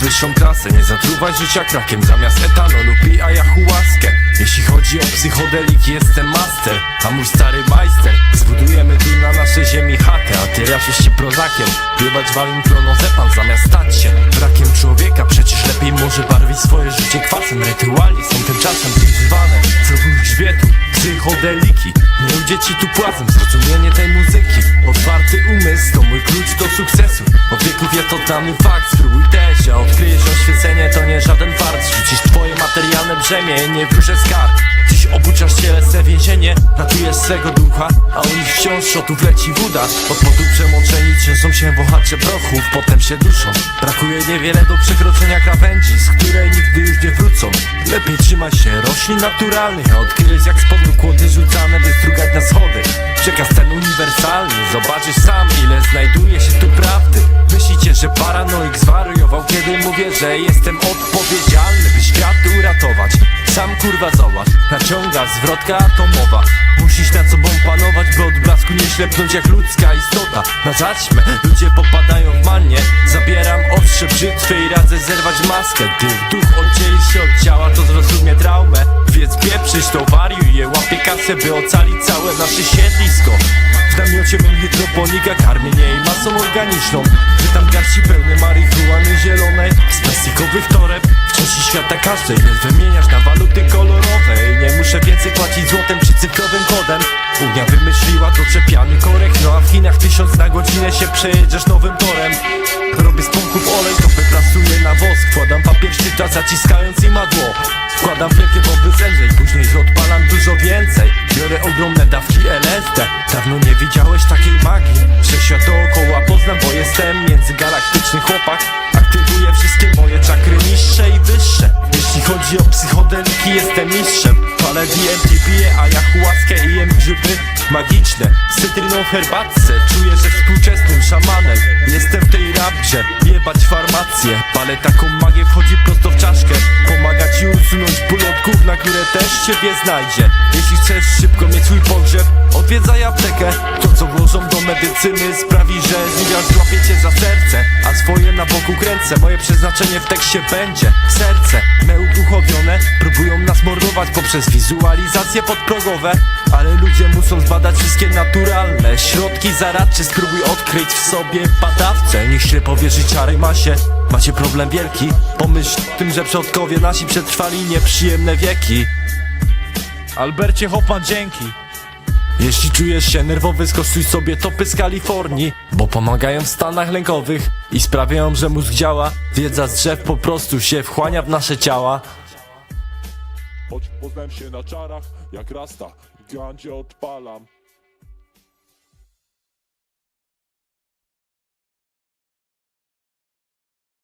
wyższą klasę Nie zatruwaj życia krakiem. Zamiast etanolu pij ayahuaskę Jeśli chodzi o psychodeliki jestem master A mój stary majster. Zbudujemy tu na naszej ziemi chatę A ty raczysz się prozakiem. Jebać walin klonozepam zamiast stać się Wrakiem człowieka. Przecież lepiej może barwić swoje życie kwasem. Rytualnie są tymczasem grzbietu Psychodeliki ludzie ci tu płacą Zrozumienie tej muzyki. Otwarty umysł to mój klucz do sukcesu. Od wieków jest to dany fakt Spróbuj też, odkryjesz oświecenie To nie żaden fart. Rzucisz twoje materialne brzemię Nie wróżę skarb Dziś obuczasz cielesne więzienie Ratujesz swego ducha A u nich wciąż szotów leci woda Od potu przemoczeni trzęsą się wochacze prochów Potem się duszą. Brakuje niewiele do przekroczenia krawędzi Z której nigdy już nie wrócą. Lepiej trzymaj się roślin naturalnych A odkryjesz jak spod kłody rzucane By strugać na schody. Przekaz ten uniwersalny Zobaczysz sam ile znajduje się tu prawdy. Myślicie, że paranoik zwariował Kiedy mówię, że jestem odpowiedzialny kurwa zobacz. Naciąga zwrotka atomowa. Musisz nad sobą panować By od blasku nie ślepnąć jak ludzka istota. Na zaćmę ludzie popadają w manię Zabieram ostrze brzytwy i radzę zerwać maskę. Gdy duch oddzieli się od ciała to zrozumie traumę. Więc pieprzyć to wariuje Łapie kasę by ocalić całe nasze siedlisko. W namiocie mam hydroponika, karmienie i masą organiczną. Pytam garści pełne marihuany zielonej Z plastikowych toreb W części świata każdej Więc wymieniasz na waluty kolorowe I nie muszę więcej płacić złotem czy cyfrowym kodem. Unia wymyśliła doczepiany korek No a w Chinach tysiąc na godzinę się przejedziesz nowym torem. Robię z pąków olej, to wyprasuję na wosk Wkładam papier szczyta zaciskając imadło Wkładam wielkie bomby zęże i później odpalam dużo więcej. Biorę ogromne dawki LSD Dawno nie widziałeś takiej magii Wszechświat dookoła poznam, bo jestem międzygalaktyczny chłopak moje czakry niższe i wyższe. Jeśli chodzi o psychodeliki jestem mistrzem. Palę DMT, piję ayahuaskę i jem grzyby magiczne. Z cytryną herbatce Czuję, że współczesnym szamanem Jestem w tej rapgrze Jebać farmację Palę taką magię, wchodzi prosto w czaszkę. Pomaga ci usunąć ból od gówna, które też ciebie znajdzie. Jeśli chcesz szybko mieć swój pogrzeb Odwiedzaj aptekę. To co włożą do medycyny Sprawi, że żywia złapie cię za serce A swoje na boku kręcę Moje przeznaczenie w tekście będzie Serce. Nieuduchowione Próbują nas mordować poprzez wizualizacje podprogowe Ale ludzie muszą zbadać wszystkie naturalne Środki. Zaradcze Spróbuj odkryć w sobie badawcę. Niech się powierzy czarej masie Macie problem wielki? Pomyśl tym, że przodkowie nasi przetrwali nieprzyjemne wieki. Albercie Hoffman, dzięki jeśli czujesz się nerwowy, skosztuj sobie topy z Kalifornii Bo pomagają w stanach lękowych I sprawiają, że mózg działa. Wiedza z drzew po prostu się wchłania w nasze ciała. Choć poznałem się na czarach, jak rasta, gandzie odpalam